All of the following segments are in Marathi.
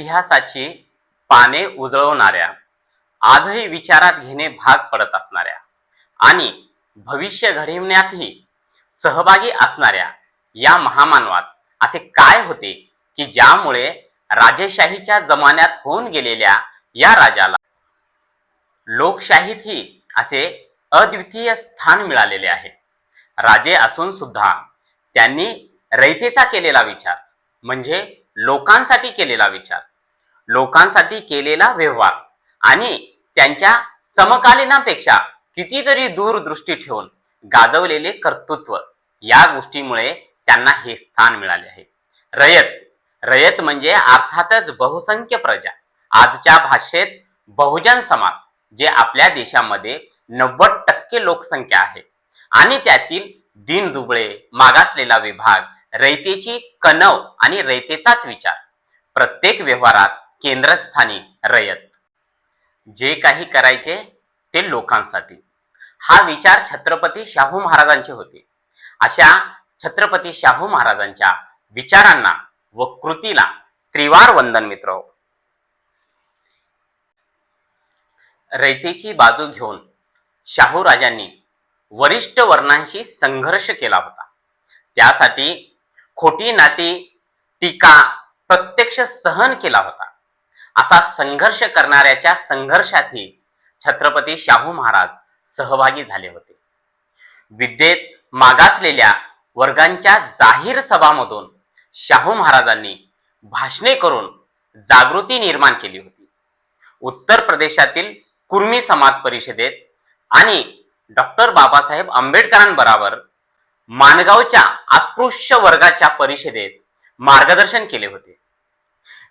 इतिहासाची पाने उजळवणाऱ्या आजही विचारात घेणे भाग पडत असणाऱ्या आणि भविष्य घडविण्यातही सहभागी असणाऱ्या या महामानवात असे काय होते की ज्यामुळे राजेशाहीच्या जमान्यात होऊन गेलेल्या या राजाला लोकशाहीतही असे अद्वितीय स्थान मिळालेले आहे. राजे असून सुद्धा त्यांनी रयतेचा केलेला विचार म्हणजे लोकांसाठी केलेला विचार लोकांसाठी केलेला व्यवहार आणि त्यांच्या समकालीनापेक्षा कितीतरी दूरदृष्टी ठेवून गाजवलेले कर्तृत्व. या गोष्टीमुळे त्यांना हे स्थान मिळाले आहे. रयत. रयत म्हणजे अर्थातच बहुसंख्य प्रजा. आजच्या भाषेत बहुजन समाज जे आपल्या देशामध्ये नव्वद टक्के लोकसंख्या आहे. आणि त्यातील दिन दुबळे मागासलेला विभाग रयतेची कणव आणि रयतेचाच विचार. प्रत्येक व्यवहारात केंद्रस्थानी रयत. जे काही करायचे ते लोकांसाठी. हा विचार छत्रपती शाहू महाराजांचे होते. अशा छत्रपती शाहू महाराजांच्या विचारांना व कृतीला त्रिवार वंदन मित्र. रयतेची बाजू घेऊन शाहू राजांनी वरिष्ठ वर्णांशी संघर्ष केला होता. त्यासाठी खोटी नाती टीका प्रत्यक्ष सहन केला होता. असा संघर्ष करणाऱ्याच्या संघर्षातही छत्रपती शाहू महाराज सहभागी झाले होते. विद्येत मागासलेल्या वर्गांच्या जाहीर सभामधून शाहू महाराजांनी भाषणे करून जागृती निर्माण केली होती. उत्तर प्रदेशातील कुर्मी समाज परिषदेत आणि डॉक्टर बाबासाहेब आंबेडकरांबरोबर मानगावच्या अस्पृश्य वर्गाच्या परिषदेत मार्गदर्शन केले होते.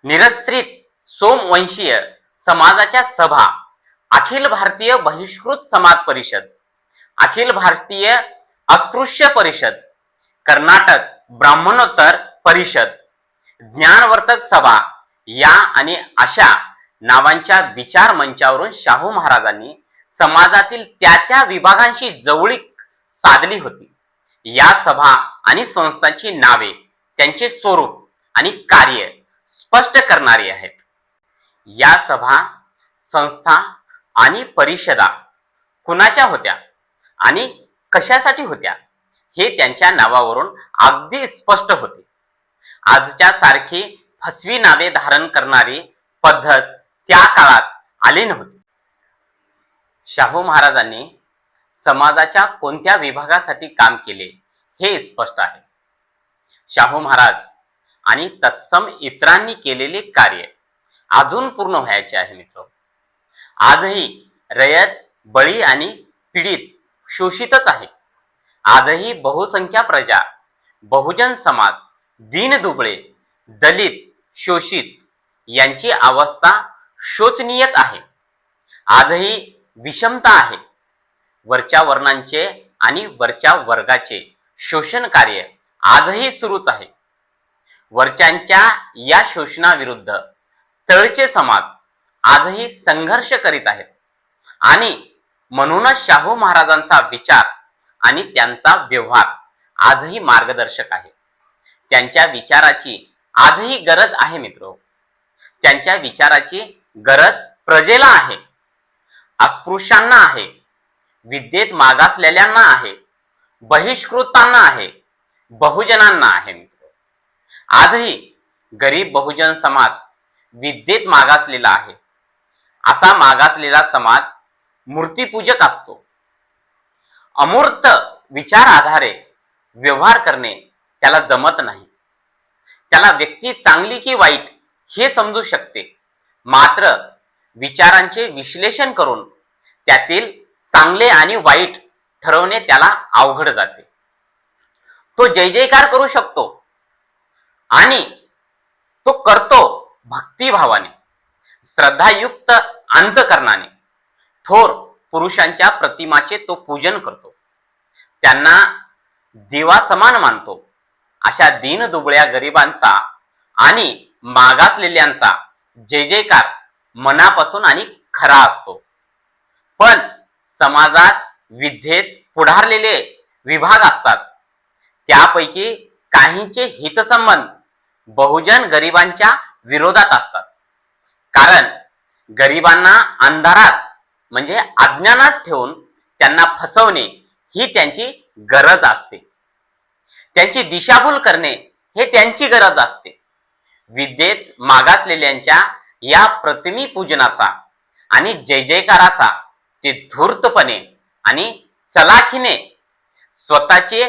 निरस्त्रित सोमवंशीय समाजाच्या सभा अखिल भारतीय बहिष्कृत समाज परिषद अखिल भारतीय अस्पृश्य परिषद कर्नाटक ब्राह्मणोत्तर परिषद ज्ञानवर्तक सभा या आणि अशा नावांच्या विचार मंचावरून शाहू महाराजांनी समाजातील त्या त्या विभागांशी जवळीक साधली होती. या सभा आणि संस्थांची नावे त्यांचे स्वरूप आणि कार्य स्पष्ट करणारी आहेत. या सभा संस्था आणि परिषदा कुणाच्या होत्या आणि कशासाठी होत्या हे त्यांच्या नावावरून अगदी स्पष्ट होते. आजच्या सारखी फसवी नावे धारण करणारी पद्धत त्या काळात आली नव्हती. शाहू महाराजांनी समाजाच्या कोणत्या विभागासाठी काम केले हे स्पष्ट आहे. शाहू महाराज आणि तत्सम इतरांनी केलेले कार्य अजून पूर्ण व्हायचे आहे मित्र. आजही रयत बळी आणि पीडित शोषितच आहे. आजही बहुसंख्या प्रजा बहुजन समाज दीनदुबळे दलित शोषित यांची अवस्था शोचनीयच आहे. आजही विषमता आहे. वरच्या वर्णांचे आणि वरच्या वर्गाचे शोषण कार्य आजही सुरूच आहे. वरच्यांच्या या शोषणाविरुद्ध तळचे समाज आजही संघर्ष करीत आहेत. आणि म्हणूनच शाहू महाराजांचा विचार आणि त्यांचा व्यवहार आजही मार्गदर्शक आहे. त्यांच्या विचाराची आजही गरज आहे मित्र. त्यांच्या विचाराची गरज प्रजेला आहे. अस्पृश्यांना आहे. विद्येत मागासलेल्यांना आहे. बहिष्कृतांना आहे. बहुजनांना आहे मित्र. आजही गरीब बहुजन समाज विद्येत मागासलेला आहे. असा मागासलेला समाज मूर्तीपूजक असतो. अमूर्त विचार आधारे व्यवहार करणे त्याला जमत नाही. त्याला व्यक्ती चांगली की वाईट हे समजू शकते. मात्र विचारांचे विश्लेषण करून त्यातील चांगले आणि वाईट ठरवणे त्याला अवघड जाते. तो जय जयकार करू शकतो आणि तो करतो भक्तिभावाने श्रद्धायुक्त अंतकरणाने थोर पुरुषांच्या प्रतिमाचे तो पूजन करतो. त्यांना देवा समान मानतो. अशा दीनदुबळ्या गरिबांचा आणि मागासलेल्यांचा जय जयकार मनापासून आणि खरा असतो. पण समाजात विद्येत पुढारलेले विभाग असतात. त्यापैकी काहींचे हितसंबंध बहुजन गरिबांच्या विरोधात असतात. कारण गरिबांना अंधारात म्हणजे अज्ञानात ठेवून त्यांना फसवणे ही त्यांची गरज असते. त्यांची दिशाभूल करणे हे त्यांची गरज असते. विद्येत मागासलेल्यांच्या या प्रतिमी पूजनाचा आणि जय जयकाराचा ते धूर्तपणे आणि चलाखीने स्वतःचे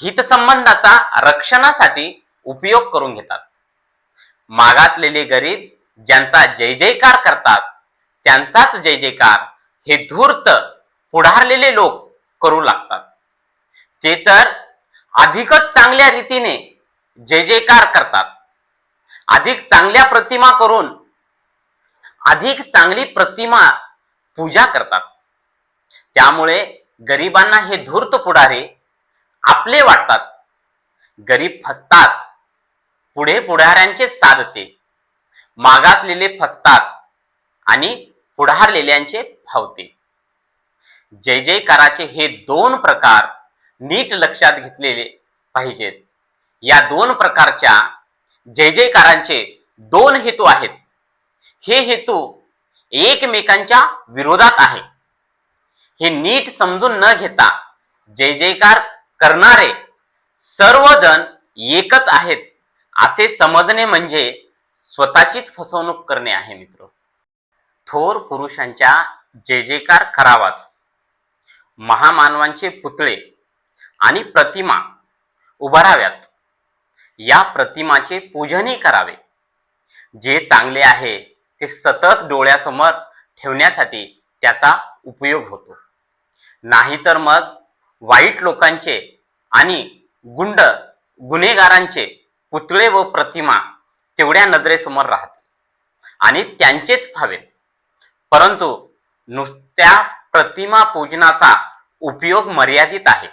हितसंबंधाचा रक्षणासाठी उपयोग करून घेतात. मागासलेले गरीब ज्यांचा जय जयकार करतात त्यांचाच जय जयकार हे धूर्त पुढारलेले लोक करू लागतात. ते तर अधिकच चांगल्या रीतीने जय जयकार करतात. अधिक चांगल्या प्रतिमा करून अधिक चांगली प्रतिमा पूजा करतात. त्यामुळे गरिबांना हे धूर्त पुढारे आपले वाटतात. गरीब फसतात. पुढे पुढाऱ्यांचे साधते. मागासलेले फसतात आणि पुढारलेल्यांचे फावते जय जयकाराचे हे दोन प्रकार नीट लक्षात घेतलेले पाहिजेत. या दोन प्रकारच्या जय जयकारांचे दोन हेतू आहेत. हे हेतू एकमेकांच्या विरोधात आहे. हे नीट समजून न घेता जय जयकार करणारे सर्वजण एकच आहेत. असे समजणे म्हणजे स्वतःचीच फसवणूक करणे आहे मित्र. थोर पुरुषांच्या जे जेकार करावाच महामानवांचे पुतळे आणि प्रतिमा उभाराव्यात. या प्रतिमाचे पूजनही करावे. जे चांगले आहे ते सतत डोळ्यासमोर ठेवण्यासाठी त्याचा उपयोग होतो. नाहीतर मग वाईट लोकांचे आणि गुंड गुन्हेगारांचे पुतळे व प्रतिमा तेवढ्या नजरेसमोर राहते आणि त्यांचेच व्हावेत परंतु नुसत्या प्रतिमा पूजनाचा उपयोग मर्यादित आहे.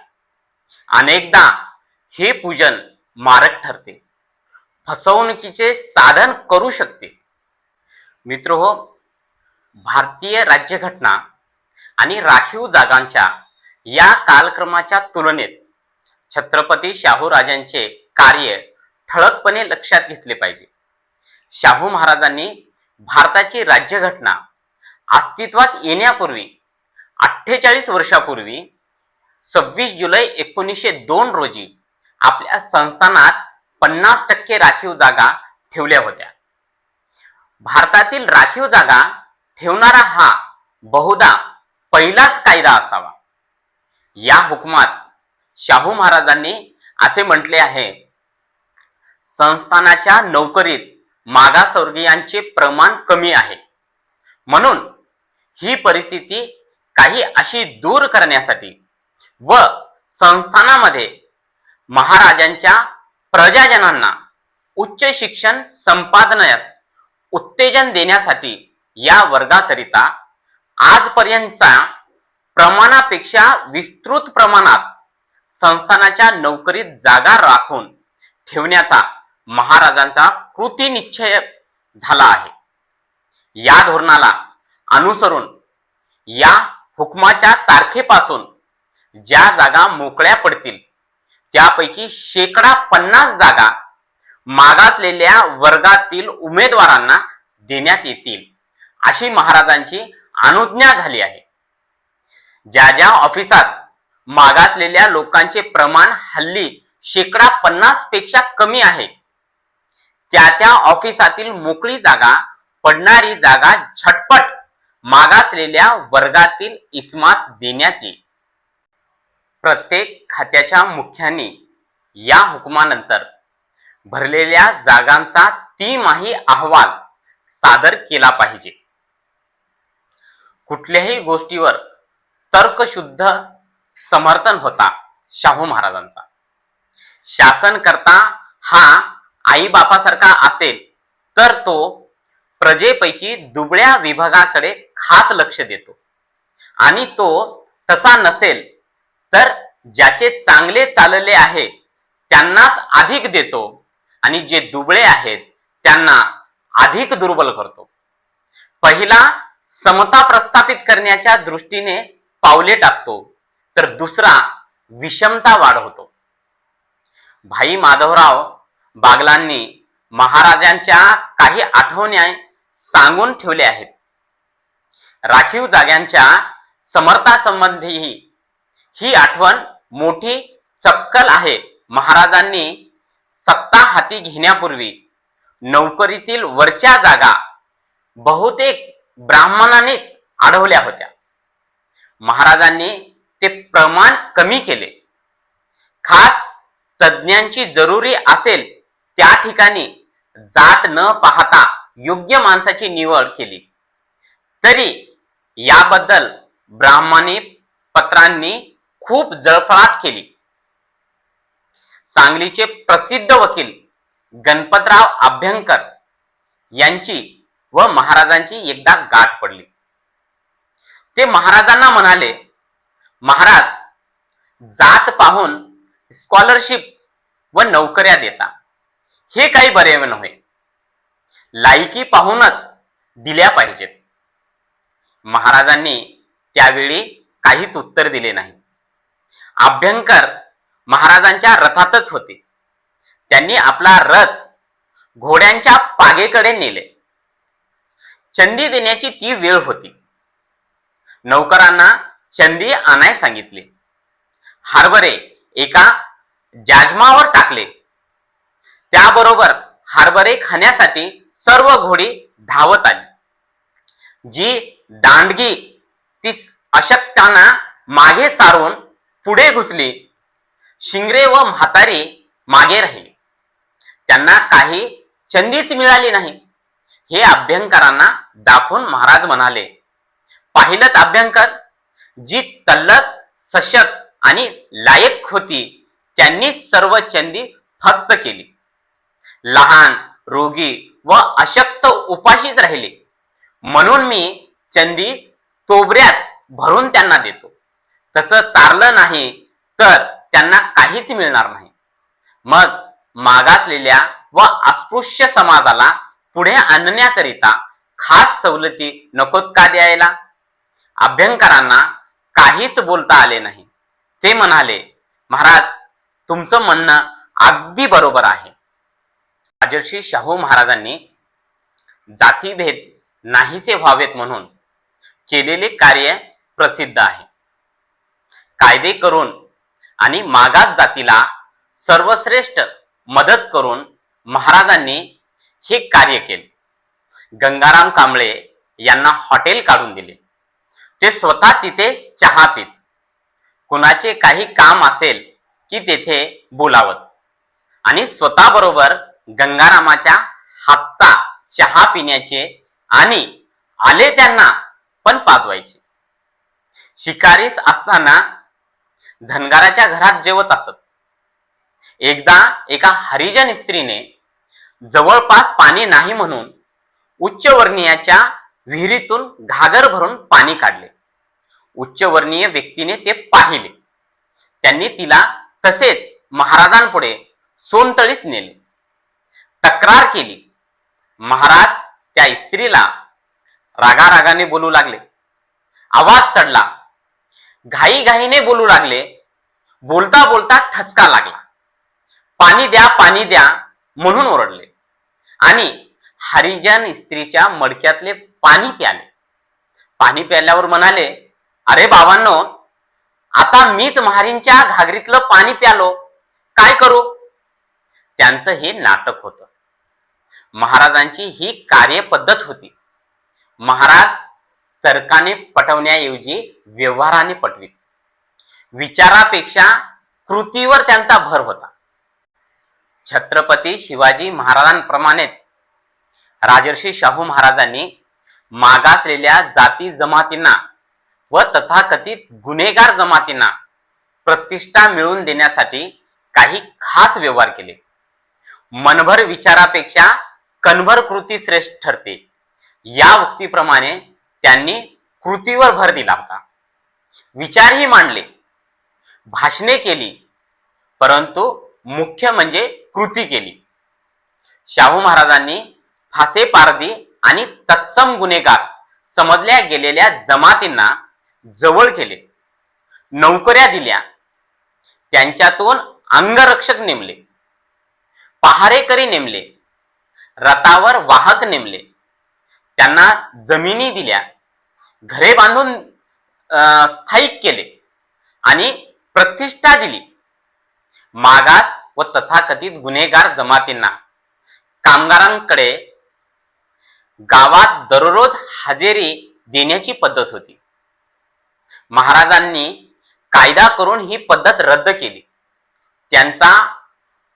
अनेकदा हे पूजन मारक ठरते. फसवणुकीचे साधन करू शकते. मित्र हो भारतीय राज्यघटना आणि राखीव जागांच्या या कालक्रमाच्या तुलनेत छत्रपती शाहू राजांचे कार्य ठळकपणे लक्षात घेतले पाहिजे. शाहू महाराजांनी भारताची राज्यघटना अस्तित्वात येण्यापूर्वी अठ्ठेचाळीस वर्षापूर्वी सव्वीस जुलै एकोणीसशे दोन रोजी आपल्या संस्थानात पन्नास टक्के राखीव जागा ठेवल्या होत्या. भारतातील राखीव जागा ठेवणारा हा बहुधा पहिलाच कायदा असावा. या हुकमात शाहू महाराजांनी असे म्हटले आहे संस्थानाच्या नोकरीत मागासवर्गीयांचे प्रमाण कमी आहे. म्हणून ही परिस्थिती काही अशी दूर करण्यासाठी व संस्थानामध्ये महाराजांच्या प्रजाजनांना उच्च शिक्षण संपादनास उत्तेजन देण्यासाठी या वर्गाकरिता आजपर्यंतचा प्रमाणापेक्षा विस्तृत प्रमाणात संस्थानाच्या नोकरीत जागा राखून ठेवण्याचा महाराजांचा कृतीनिश्चय झाला आहे. या धोरणाला अनुसरून या हुकमाच्या तारखेपासून ज्या जागा मोकळ्या पडतील त्यापैकी शेकडा पन्नास जागा मागासलेल्या वर्गातील उमेदवारांना देण्यात येतील अशी महाराजांची अनुज्ञा झाली आहे. ज्या ज्या ऑफिसात मागासलेल्या लोकांचे प्रमाण हल्ली शेकडा पन्नासपेक्षा कमी आहे त्या त्या ऑफिसातील मोकळी जागा पडणारी जागा झटपट मागासलेल्या वर्गातील इस्मास देण्यात येईल. प्रत्येक खात्याच्या मुख्यांनी या हुकुमानंतर भरलेल्या जागांचा तिमाही अहवाल सादर केला पाहिजे. कुठल्याही गोष्टीवर तर्कशुद्ध समर्थन होता शाहू महाराजांचा. शासनकर्ता हा आई बापासारखा असेल तर तो प्रजेपैकी दुबळ्या विभागाकडे खास लक्ष देतो. आणि तो तसा नसेल तर ज्याचे चांगले चालले आहे त्यांनाच अधिक देतो. आणि जे दुबळे आहेत त्यांना अधिक दुर्बल करतो. पहिला समता प्रस्थापित करण्याच्या दृष्टीने पावले टाकतो तर दुसरा विषमता वाढवतो. भाई माधवराव बागलांनी महाराजांच्या काही आठवण्या सांगून ठेवल्या आहेत. राखीव जाग्यांच्या समर्थासंबंधीही ही आठवण मोठी चक्कल आहे. महाराजांनी सत्ता हाती घेण्यापूर्वी नोकरीतील वरच्या जागा बहुतेक ब्राह्मणानेच अडवल्या होत्या. महाराजांनी ते प्रमाण कमी केले. खास तज्ज्ञांची जरुरी असेल त्या ठिकाणी जात न पाहता योग्य माणसाची निवड केली. तरी याबद्दल ब्राह्मणी पत्रांनी खूप जळफळाट केली. सांगलीचे प्रसिद्ध वकील गणपतराव अभ्यंकर यांची व महाराजांची एकदा गाठ पडली. ते महाराजांना म्हणाले महाराज जात पाहून स्कॉलरशिप व नोकऱ्या देता. हे काही बरे नव्हे. लायकी पाहूनच दिल्या पाहिजेत. महाराजांनी त्यावेळी काहीच उत्तर दिले नाही. अभ्यंकर महाराजांच्या रथातच होते. त्यांनी आपला रथ घोड्यांच्या पागेकडे नेले. चंदी देण्याची ती वेळ होती. नौकरांना चंदी आणाय सांगितले. हरभरे एका जाजमावर टाकले. त्याबरोबर हरभरे खाण्यासाठी सर्व घोडी धावत आली. जी दांडगी ती अशक्तांना मागे सारून पुढे घुसली शिंगरे व म्हातारी मागे राहिली. त्यांना काही चंदीच मिळाली नाही हे अभ्यंकरांना दाखवून महाराज म्हणाले पाहिलं अभ्यंकर जी तल्लत सशक्त आणि लायक होती त्यांनी सर्व चंदी फस्त केली. लहान रोगी व अशक्त उपाशीच राहिले. म्हणून मी चंदी तोबऱ्यात भरून त्यांना देतो. तसं चारलं नाही तर त्यांना काहीच मिळणार नाही. मग मागासलेल्या व अस्पृश्य समाजाला पुढे आणण्याकरिता खास सवलती नकोत का द्यायला? अभ्यंकरांना काहीच बोलता आले नाही. ते म्हणाले महाराज तुमचं म्हणणं अगदी बरोबर आहे. राजर्षी शाहू महाराजांनी जातीभेद नाहीसे व्हावेत म्हणून केलेले कार्य प्रसिद्ध आहे. कायदे करून आणि मागास जातीला सर्वश्रेष्ठ मदत करून महाराजांनी हे कार्य केले. गंगाराम कांबळे यांना हॉटेल काढून दिले. ते स्वतः तिथे चहा पित. कुणाचे काही काम असेल की तेथे बोलावत. आणि स्वतः बरोबर गंगारामाच्या हातचा चहा पिण्याचे आणि आले त्यांना पण पाजवायचे. शिकारीस असताना धनगाराच्या घरात जेवत असत. एकदा एका हरिजन स्त्रीने जवळपास पाणी नाही म्हणून उच्चवर्णीयाच्या विहिरीतून घागर भरून पाणी काढले. उच्चवर्णीय व्यक्तीने ते पाहिले. त्यांनी तिला तसेच महाराजांपुढे सोनतळीस नेले. तक्रार केली. महाराज त्या स्त्रीला रागारागाने बोलू लागले. आवाज चढला. घाईघाईने बोलू लागले. बोलता बोलता ठसका लागला. पाणी द्या पाणी द्या म्हणून ओरडले. आणि हरिजन स्त्रीच्या मडक्यातले पाणी प्याले. पाणी प्याल्यावर म्हणाले अरे बाबांनो आता मीच महारींच्या घागरीतलं पाणी प्यालो. काय करू? त्यांचं हे नाटक होतं. महाराजांची ही कार्यपद्धत होती. महाराज तर्काने पटवण्याऐवजी व्यवहाराने पटवीत. विचारापेक्षा कृतीवर त्यांचा भर होता. छत्रपती शिवाजी महाराजांप्रमाणेच राजर्षी शाहू महाराजांनी मागासलेल्या जाती जमातींना व तथाकथित गुन्हेगार जमातींना प्रतिष्ठा मिळवून देण्यासाठी काही खास व्यवहार केले. मनभर विचारापेक्षा कन्व्हर कृती श्रेष्ठ ठरते. या उक्तीप्रमाणे त्यांनी कृतीवर भर दिला होता. विचारही मांडले. भाषणे केली. परंतु मुख्य म्हणजे कृती केली. शाहू महाराजांनी फासे पारदी आणि तत्सम गुन्हेगार समजल्या गेलेल्या जमातींना जवळ केले. नोकऱ्या दिल्या. त्यांच्यातून अंगरक्षक नेमले. पहारेकरी नेमले. रथावर वाहक नेमले. त्यांना जमिनी दिल्या. घरे बांधून अं, स्थायिक केले आणि प्रतिष्ठा दिली. मागास व तथाकथित गुन्हेगार जमातींना. कामगारांकडे गावात दररोज हजेरी देण्याची पद्धत होती. महाराजांनी कायदा करून ही पद्धत रद्द केली. त्यांचा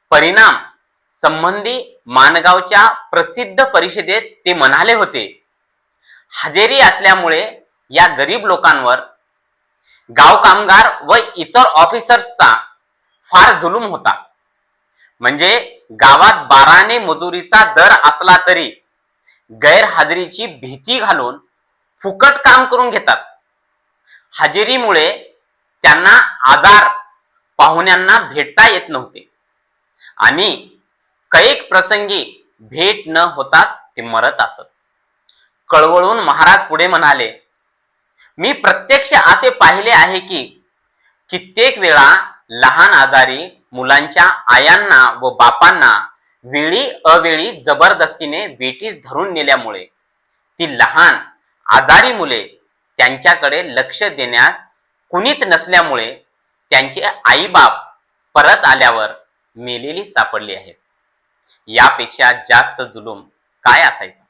परिणाम संबंधी मानगावच्या प्रसिद्ध परिषदेत ते म्हणाले होते हजेरी असल्यामुळे या गरीब लोकांवर गाव कामगार व इतर ऑफिसर्सचा फार जुलूम होता. म्हणजे गावात बाराने मजुरीचा दर असला तरी गैरहजेरीची भीती घालून फुकट काम करून घेतात. हजेरीमुळे त्यांना आजार पाहुण्यांना भेटता येत नव्हते आणि कैक प्रसंगी भेट न होता ते मरत असत. कळवळून महाराज पुढे म्हणाले मी प्रत्यक्ष असे पाहिले आहे की कित्येक वेळा लहान आजारी मुलांच्या आयांना व बापांना वेळी अवेळी जबरदस्तीने बेटीस धरून नेल्यामुळे ती लहान आजारी मुले त्यांच्याकडे लक्ष देण्यास कुणीच नसल्यामुळे त्यांचे आईबाप परत आल्यावर मेलेली सापडली आहेत. यापेक्षा जास्त जुलूम काय असायचा?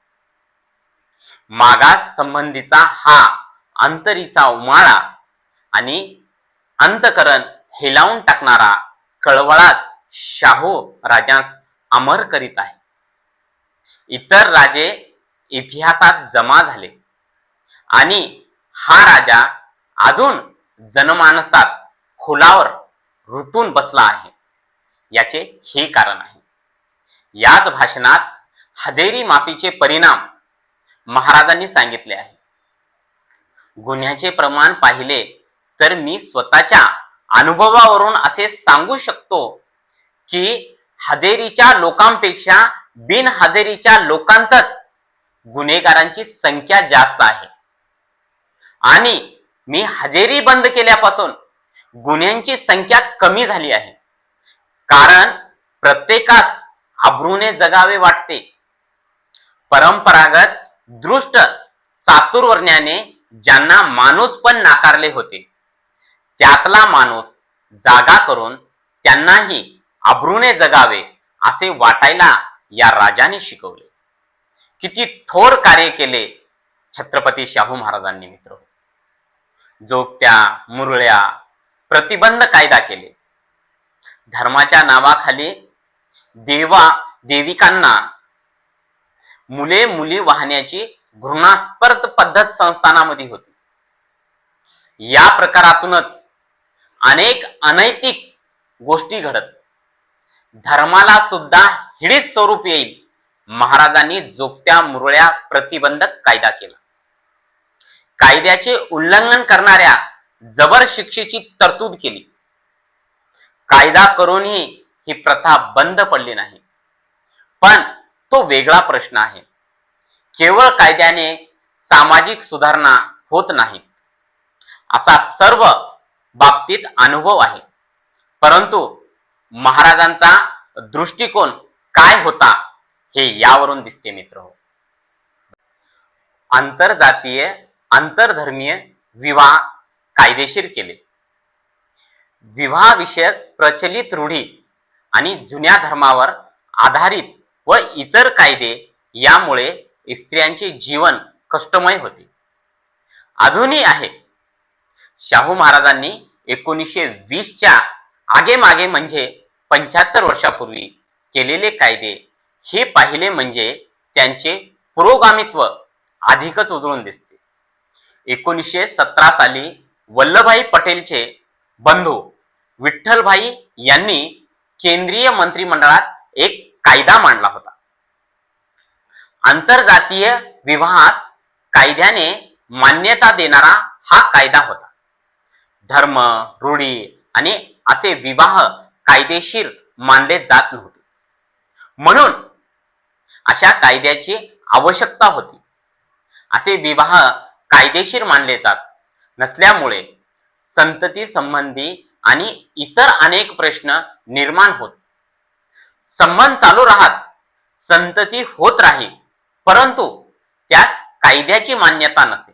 मागास संबंधीचा हा अंतरीचा उमाळा आणि अंतकरण हेलावून टाकणारा कळवळात शाहू राजास अमर करीत आहे. इतर राजे इतिहासात जमा झाले आणि हा राजा अजून जनमानसात खुलावर रुतून बसला आहे. याचे हे कारण आहे. याच भाषणात हजेरी माफीचे परिणाम महाराजांनी सांगितले आहे गुन्ह्याचे प्रमाण पाहिले तर मी स्वतःच्या अनुभवावरून असे सांगू शकतो की हजेरीच्या लोकांपेक्षा बिनहजेरीच्या लोकांतच गुन्हेगारांची संख्या जास्त आहे. आणि मी हजेरी बंद केल्यापासून गुन्ह्यांची संख्या कमी झाली आहे. कारण प्रत्येकास आब्रूने जगावे वाटते. परंपरागत दृष्ट चातुर्वर्ण्याने ज्यांना माणूस पण नाकारले होते त्यातला माणूस जागा करून त्यांनाही आब्रूने जगावे असे वाटायला या राजाने शिकवले. किती थोर कार्य केले छत्रपती शाहू महाराजांनी मित्र. जोगत्या मुरळ्या प्रतिबंध कायदा केले. धर्माच्या नावाखाली देवा देविकांना. मुले मुली वाहण्याची घृणास्पद पद्धत संस्थानामध्ये होती. या प्रकारातूनच अनेक अनैतिक गोष्टी घडत. धर्माला सुद्धा हिडीत स्वरूप येईल महाराजांनी जोपत्या मुरळ्या प्रतिबंधक कायदा केला. कायद्याचे उल्लंघन करणाऱ्या जबर शिक्षेची तरतूद केली. कायदा करूनही ही प्रथा बंद पडली नाही. पण तो वेगळा प्रश्न आहे. केवळ कायद्याने सामाजिक सुधारणा होत नाही. असा सर्व बाबतीत अनुभव आहे. परंतु महाराजांचा दृष्टिकोन काय होता हे यावरून दिसते मित्र हो. आंतरजातीय आंतरधर्मीय विवाह कायदेशीर केले. विवाहविषयक प्रचलित रूढी आणि जुन्या धर्मावर आधारित व इतर कायदे यामुळे स्त्रियांचे जीवन कष्टमय होते. अजूनही आहे. शाहू महाराजांनी एकोणीसशे वीसच्या आगेमागे म्हणजे पंच्याहत्तर वर्षापूर्वी केलेले कायदे हे पाहिले म्हणजे त्यांचे पुरोगामित्व अधिकच उजळून दिसते. एकोणीसशे सतरा साली वल्लभभाई पटेलचे बंधू विठ्ठलभाई यांनी केंद्रीय मंत्रिमंडळात एक कायदा मांडला होता. आंतरजातीय विवाहास कायद्याने मान्यता देणारा हा कायदा होता. धर्म रूढी आणि असे विवाह कायदेशीर मानले जात नव्हते. म्हणून अशा कायद्याची आवश्यकता होती. असे विवाह कायदेशीर मानले जात नसल्यामुळे संतती संबंधी आणि इतर अनेक प्रश्न निर्माण होत. संबंध चालू राहत संतती होत राहील परंतु त्यास कायद्याची मान्यता नसे.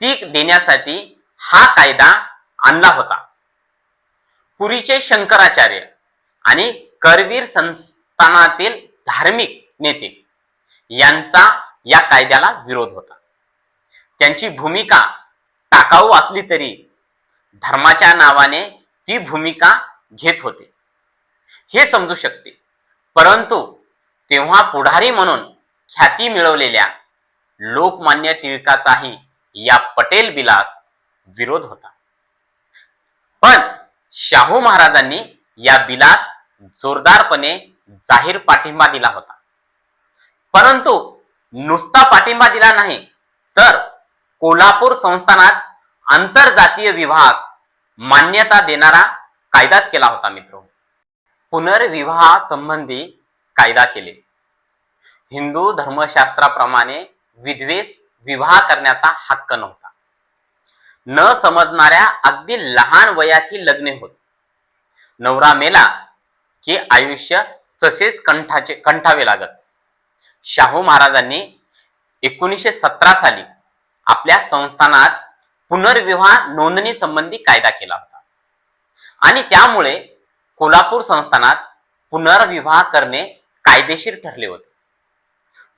ती देण्यासाठी हा कायदा आणला होता. पुरीचे शंकराचार्य आणि करवीर संस्थानातील धार्मिक नेते यांचा या कायद्याला विरोध होता. त्यांची भूमिका टाकाऊ असली तरी धर्माच्या नावाने ती भूमिका घेत होते. हे समजू शकते. परंतु तेव्हा पुढारी म्हणून ख्याती मिळवलेल्या लोकमान्य टिळकाचाही या पटेल बिलास विरोध होता. पण शाहू महाराजांनी या बिलास जोरदारपणे जाहीर पाठिंबा दिला होता. परंतु नुसता पाठिंबा दिला नाही तर कोल्हापूर संस्थानात आंतरजातीय विवाहास मान्यता देणारा कायदाच केला होता मित्र. पुनर्विवाहा संबंधी कायदा केले. हिंदू धर्मशास्त्राप्रमाणे विद्वेष विवाह करण्याचा हक्क नव्हता. न समजणाऱ्या अगदी लहान वयाची लग्ने होत. नवरा मेला की आयुष्य तसेच कंठाचे कंठावे लागत. शाहू महाराजांनी एकोणीसशे सतरा साली आपल्या संस्थानात पुनर्विवाह नोंदणी संबंधी कायदा केला होता. आणि त्यामुळे कोल्हापूर संस्थानात पुनर्विवाह करणे कायदेशीर ठरले होते.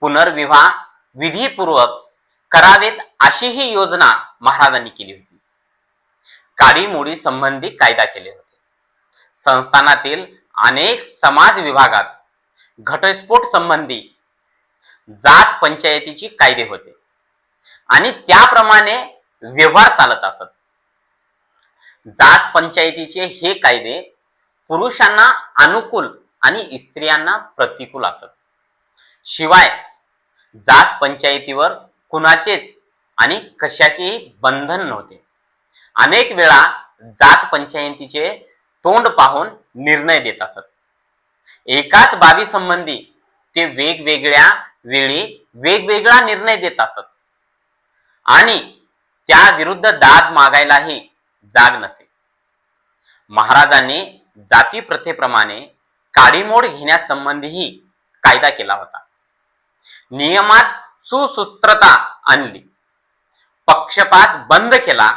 पुनर्विवाह विधीपूर्वक करावेत अशी ही योजना महाराजांनी केली होती. काडीमोडी संबंधी कायदा केले होते. संस्थानातील अनेक समाज विभागात घटस्फोट संबंधी जात पंचायतीची कायदे होते. आणि त्याप्रमाणे व्यवहार चालत असत. जात पंचायतीचे हे कायदे पुरुषांना अनुकूल आणि स्त्रियांना प्रतिकूल असत. शिवाय जात पंचायतीवर कुणाचेच आणि कशाचेही बंधन नव्हते. अनेक वेळा जात पंचायतीचे तोंड पाहून निर्णय देत असत. एकाच बाबी संबंधी ते वेगवेगळ्या वेळी वेगवेगळा निर्णय देत असत. आणि त्या विरुद्ध दाद मागायलाही जाग नसे. महाराजांनी जाती प्रथेप्रमाणे काडीमोड घेण्यासंबंधीही कायदा केला होता. नियमात सुसूत्रता आणली. पक्षपात बंद केला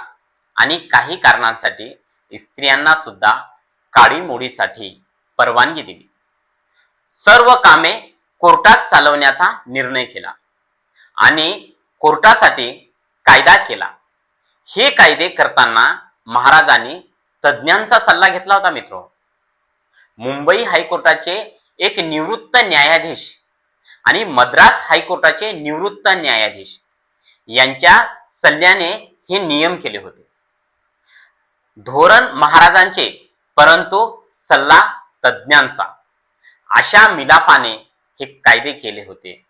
आणि काही कारणांसाठी स्त्रियांना सुद्धा काडीमोडीसाठी परवानगी दिली. सर्व कामे कोर्टात चालवण्याचा निर्णय केला आणि कोर्टासाठी कायदा केला. हे कायदे करताना महाराजांनी तज्ज्ञांचा सल्ला घेतला होता मित्र. मुंबई हायकोर्टाचे एक निवृत्त न्यायाधीश आणि मद्रास हायकोर्टाचे निवृत्त न्यायाधीश यांच्या सल्ल्याने हे नियम केले होते. धोरण महाराजांचे परंतु सल्ला तज्ज्ञांचा. अशा मिलापाने हे कायदे केले होते.